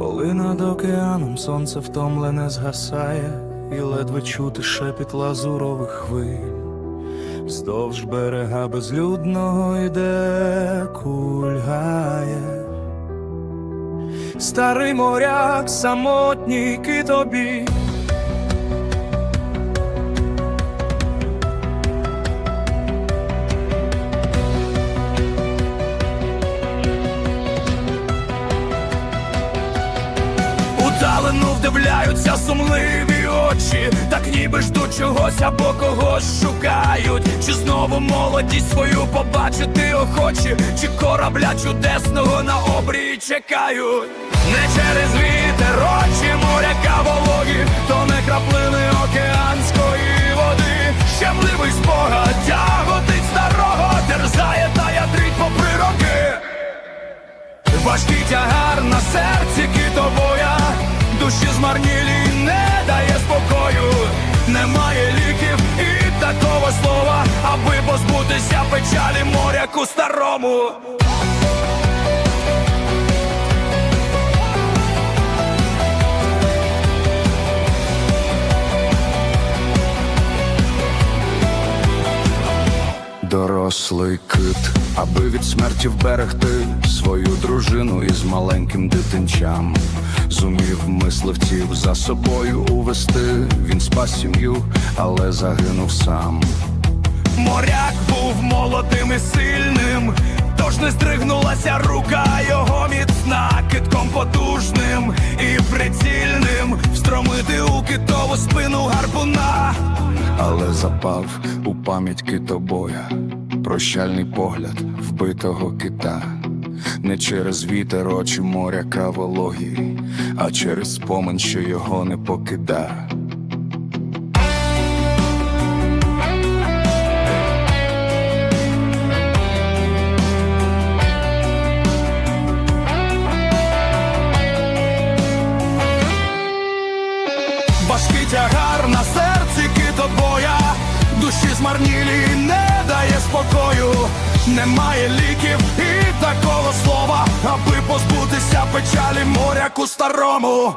Коли над океаном сонце втомлене згасає, і ледве чути шепіт лазурових хвиль, вздовж берега безлюдного йде кульгає. Старий моряк, самотній китобій, Удалено вдивляються сумливі очі, так ніби ждуть чогось або когось шукають. Чи знову молодість свою побачити охочі, чи корабля чудесного на обрії чекають. Не через вітер очі моряка вологі, то не краплини океанської води. Щемливий спогад тяготить старого, терзає та ядрить попри роки. Важкий тягар на серці такого слова, аби позбутися печалі моряку старому. Дорослий кит, аби від смерті вберегти свою дружину із маленьким дитинчам, зумів мисливців за собою увести. Він спас сім'ю, але загинув сам. Моряк був молодим і сильним, тож не здригнулася рука його міцна, китком потужним і прицільним встромити у китову спину гарпуна. Але запав у пам'ять китобоя, прощальний погляд вбитого кита. Не через вітер очі моряка вологі, а через спомин, що його не покида. Важкий тягар на серці китобоя, душі змарнілі не дає спокою, немає ліків і такого слова, аби позбутися як у старому.